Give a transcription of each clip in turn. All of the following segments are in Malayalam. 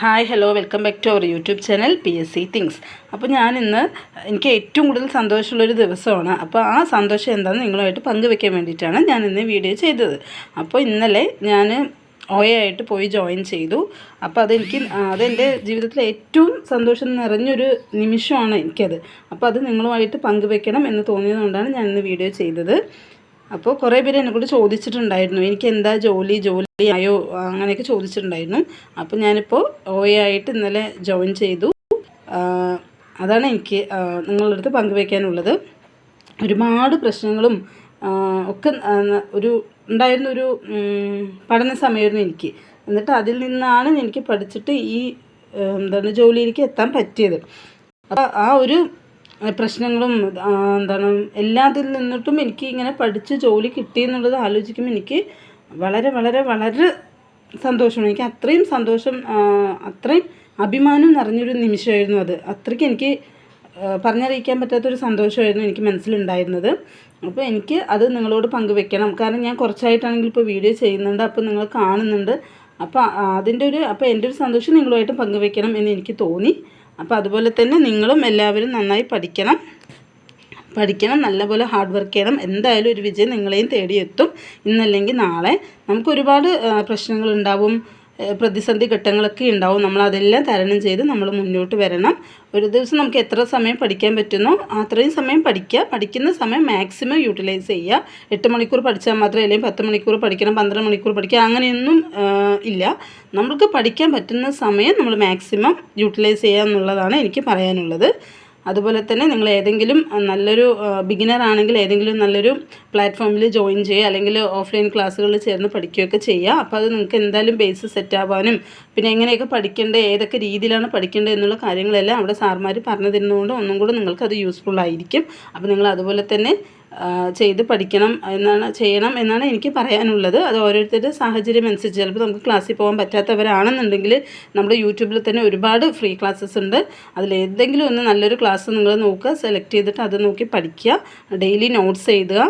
Hi hello welcome back to our YouTube channel P S C things അപ്പോൾ ഞാൻ ഇന്ന് എനിക്ക് ഏറ്റവും കൂടുതൽ സന്തോഷമുള്ളൊരു ദിവസമാണ്. അപ്പോൾ ആ സന്തോഷം എന്താണെന്ന് നിങ്ങളുമായിട്ട് പങ്കുവെക്കാൻ വേണ്ടിയിട്ടാണ് ഞാൻ ഇന്ന് വീഡിയോ ചെയ്തത്. അപ്പോൾ ഇന്നലെ ഞാൻ ഓയായിട്ട് പോയി ജോയിൻ ചെയ്തു. അപ്പോൾ അതെനിക്ക് അതെന്റെ ജീവിതത്തിലെ ഏറ്റവും സന്തോഷം നിറഞ്ഞൊരു നിമിഷമാണ് എനിക്കത്. അപ്പോൾ അത് നിങ്ങളുമായിട്ട് പങ്കുവെക്കണം എന്ന് തോന്നിയതുകൊണ്ടാണ് ഞാൻ ഇന്ന് വീഡിയോ ചെയ്തത്. അപ്പോൾ കുറേ പേര് എന്നെക്കൂടി ചോദിച്ചിട്ടുണ്ടായിരുന്നു. എനിക്ക് എന്താ ജോലി ജോലി ആയോ? അങ്ങനെയൊക്കെ ചോദിച്ചിട്ടുണ്ടായിരുന്നു. അപ്പോൾ ഞാനിപ്പോൾ ഒ എ ആയിട്ട് ഇന്നലെ ജോയിൻ ചെയ്തു. അതാണ് എനിക്ക് നിങ്ങളുടെ അടുത്ത് പങ്കുവയ്ക്കാനുള്ളത് ഒരുപാട് പ്രശ്നങ്ങളും ഒക്കെ ഒരു ഉണ്ടായിരുന്ന ഒരു പഠന സമയമായിരുന്നു എനിക്ക്. എന്നിട്ട് അതിൽ നിന്നാണ് എനിക്ക് പഠിച്ചിട്ട് ഈ എന്താണ് ജോലിയിലേക്ക് എത്താൻ പറ്റിയത്. അപ്പോൾ ആ ഒരു പ്രശ്നങ്ങളും എന്താണ് എല്ലാത്തിൽ നിന്നിട്ടും എനിക്ക് ഇങ്ങനെ പഠിച്ച് ജോലി കിട്ടി എന്നുള്ളത് ആലോചിക്കുമ്പോൾ എനിക്ക് വളരെ വളരെ വളരെ സന്തോഷമാണ്. എനിക്ക് അത്രയും സന്തോഷം അത്രയും അഭിമാനം നിറഞ്ഞൊരു നിമിഷമായിരുന്നു അത്. അത്രയ്ക്ക് എനിക്ക് പറഞ്ഞറിയിക്കാൻ പറ്റാത്തൊരു സന്തോഷമായിരുന്നു എനിക്ക് മനസ്സിലുണ്ടായിരുന്നത്. അപ്പോൾ എനിക്ക് അത് നിങ്ങളോട് പങ്കുവെക്കണം. കാരണം ഞാൻ കുറച്ചായിട്ടാണെങ്കിൽ ഇപ്പോൾ വീഡിയോ ചെയ്യുന്നുണ്ട് അപ്പോൾ നിങ്ങൾ കാണുന്നുണ്ട്. അപ്പോൾ അതിന്റെ ഒരു അപ്പോൾ എന്റെ ഒരു സന്തോഷം നിങ്ങളുമായിട്ട് പങ്കുവെക്കണം എന്ന് എനിക്ക് തോന്നി. അപ്പോൾ അതുപോലെ തന്നെ നിങ്ങളും എല്ലാവരും നന്നായി പഠിക്കണം. പഠിക്കണം നല്ലപോലെ ഹാർഡ് വർക്ക് ചെയ്യണം. എന്തായാലും ഒരു വിജയം നിങ്ങളെയും തേടിയെത്തും. ഇന്നല്ലെങ്കിൽ നാളെ നമുക്ക് ഒരുപാട് പ്രശ്നങ്ങളുണ്ടാവും പ്രതിസന്ധി ഘട്ടങ്ങളൊക്കെ ഉണ്ടാവും. നമ്മൾ അതെല്ലാം തരണം ചെയ്ത് നമ്മൾ മുന്നോട്ട് വരണം. ഒരു ദിവസം നമുക്ക് എത്ര സമയം പഠിക്കാൻ പറ്റുന്നോ അത്രയും സമയം പഠിക്കുക. പഠിക്കുന്ന സമയം മാക്സിമം യൂട്ടിലൈസ് ചെയ്യുക. എട്ട് മണിക്കൂർ പഠിച്ചാൽ മാത്രമേ അല്ലെങ്കിൽ പത്ത് മണിക്കൂർ പഠിക്കണം പന്ത്രണ്ട് മണിക്കൂർ പഠിക്കുക അങ്ങനെയൊന്നും ഇല്ല. നമുക്ക് പഠിക്കാൻ പറ്റുന്ന സമയം നമ്മൾ മാക്സിമം യൂട്ടിലൈസ് ചെയ്യുക എന്നുള്ളതാണ് എനിക്ക് പറയാനുള്ളത്. അതുപോലെ തന്നെ നിങ്ങൾ ഏതെങ്കിലും നല്ലൊരു ബിഗിനർ ആണെങ്കിൽ ഏതെങ്കിലും നല്ലൊരു പ്ലാറ്റ്ഫോമിൽ ജോയിൻ ചെയ്യുക അല്ലെങ്കിൽ ഓഫ്ലൈൻ ക്ലാസ്സുകളിൽ ചേർന്ന് പഠിക്കുകയൊക്കെ ചെയ്യുക. അപ്പോൾ അത് നിങ്ങൾക്ക് എന്തായാലും ബേസ് സെറ്റ് ആവാനും പിന്നെ എങ്ങനെയൊക്കെ പഠിക്കേണ്ടത് ഏതൊക്കെ രീതിയിലാണ് പഠിക്കേണ്ടത് എന്നുള്ള കാര്യങ്ങളെല്ലാം അവിടെ സാർമാർ പറഞ്ഞു തരുന്നതുകൊണ്ട് ഒന്നും കൂടെ നിങ്ങൾക്ക് അത് യൂസ്ഫുൾ ആയിരിക്കും. അപ്പോൾ നിങ്ങൾ അതുപോലെ തന്നെ ചെയ്ത് പഠിക്കണം എന്നാണ് ചെയ്യണം എന്നാണ് എനിക്ക് പറയാനുള്ളത്. അത് ഓരോരുത്തരുടെ സാഹചര്യം അനുസരിച്ച് ചിലപ്പോൾ നമുക്ക് ക്ലാസ്സിൽ പോകാൻ പറ്റാത്തവരാണെന്നുണ്ടെങ്കിൽ നമ്മുടെ യൂട്യൂബിൽ തന്നെ ഒരുപാട് ഫ്രീ ക്ലാസ്സസ് ഉണ്ട്. അതിൽ ഏതെങ്കിലും ഒന്ന് നല്ലൊരു ക്ലാസ് നിങ്ങൾ നോക്കുക സെലക്ട് ചെയ്തിട്ട് അത് നോക്കി പഠിക്കുക ഡെയിലി നോട്ട്സ് എഴുതുക.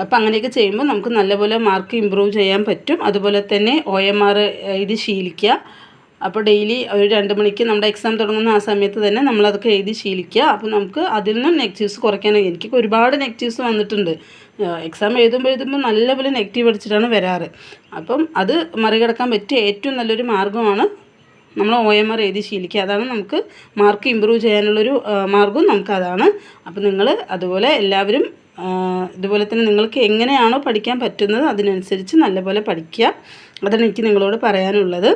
അപ്പോൾ അങ്ങനെയൊക്കെ ചെയ്യുമ്പോൾ നമുക്ക് നല്ലപോലെ മാർക്ക് ഇമ്പ്രൂവ് ചെയ്യാൻ പറ്റും. അതുപോലെ തന്നെ ഒ എം ആർ എഴുതി ശീലിക്കുക. അപ്പോൾ ഡെയിലി ഒരു രണ്ട് മണിക്ക് നമ്മുടെ എക്സാം തുടങ്ങുന്ന ആ സമയത്ത് തന്നെ നമ്മളതൊക്കെ എഴുതി ശീലിക്കുക. അപ്പോൾ നമുക്ക് അതിൽ നിന്നും നെഗറ്റീവ്സ് കുറയ്ക്കാൻ എനിക്ക് ഒരുപാട് നെഗറ്റീവ്സ് വന്നിട്ടുണ്ട്. എക്സാം എഴുതുമ്പോൾ എഴുതുമ്പോൾ നല്ലപോലെ നെഗറ്റീവ് അടിച്ചിട്ടാണ് വരാറ്. അപ്പം അത് മറികടക്കാൻ പറ്റിയ ഏറ്റവും നല്ലൊരു മാർഗമാണ് നമ്മൾ ഒ എം ആർ എഴുതി ശീലിക്കുക. അതാണ് നമുക്ക് മാർക്ക് ഇമ്പ്രൂവ് ചെയ്യാനുള്ളൊരു മാർഗം നമുക്കതാണ്. അപ്പോൾ നിങ്ങൾ അതുപോലെ എല്ലാവരും ഇതുപോലെ തന്നെ നിങ്ങൾക്ക് എങ്ങനെയാണോ പഠിക്കാൻ പറ്റുന്നത് അതിനനുസരിച്ച് നല്ലപോലെ പഠിക്കുക. അതാണ് എനിക്ക് നിങ്ങളോട് പറയാനുള്ളത്.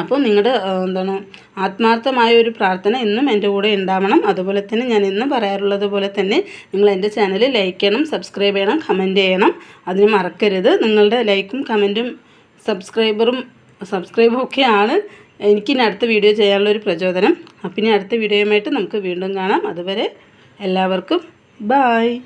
അപ്പോൾ നിങ്ങളുടെ എന്താണ് ആത്മാർത്ഥമായ ഒരു പ്രാർത്ഥന എന്നും എന്റെ കൂടെ ഉണ്ടാവണം. അതുപോലെ തന്നെ ഞാൻ എന്നും പറയാറുള്ളത് പോലെ തന്നെ നിങ്ങൾ എന്റെ ചാനൽ ലൈക്ക് ചെയ്യണം സബ്സ്ക്രൈബ് ചെയ്യണം കമന്റ് ചെയ്യണം. അതിന് മറക്കരുത്. നിങ്ങളുടെ ലൈക്കും കമന്റും സബ്സ്ക്രൈബറും സബ്സ്ക്രൈബും ഒക്കെയാണ് എനിക്കിനി അടുത്ത വീഡിയോ ചെയ്യാനുള്ള ഒരു പ്രചോദനം. അപ്പം ഇനി അടുത്ത വീഡിയോയുമായിട്ട് നമുക്ക് വീണ്ടും കാണാം. അതുവരെ എല്ലാവർക്കും Bye!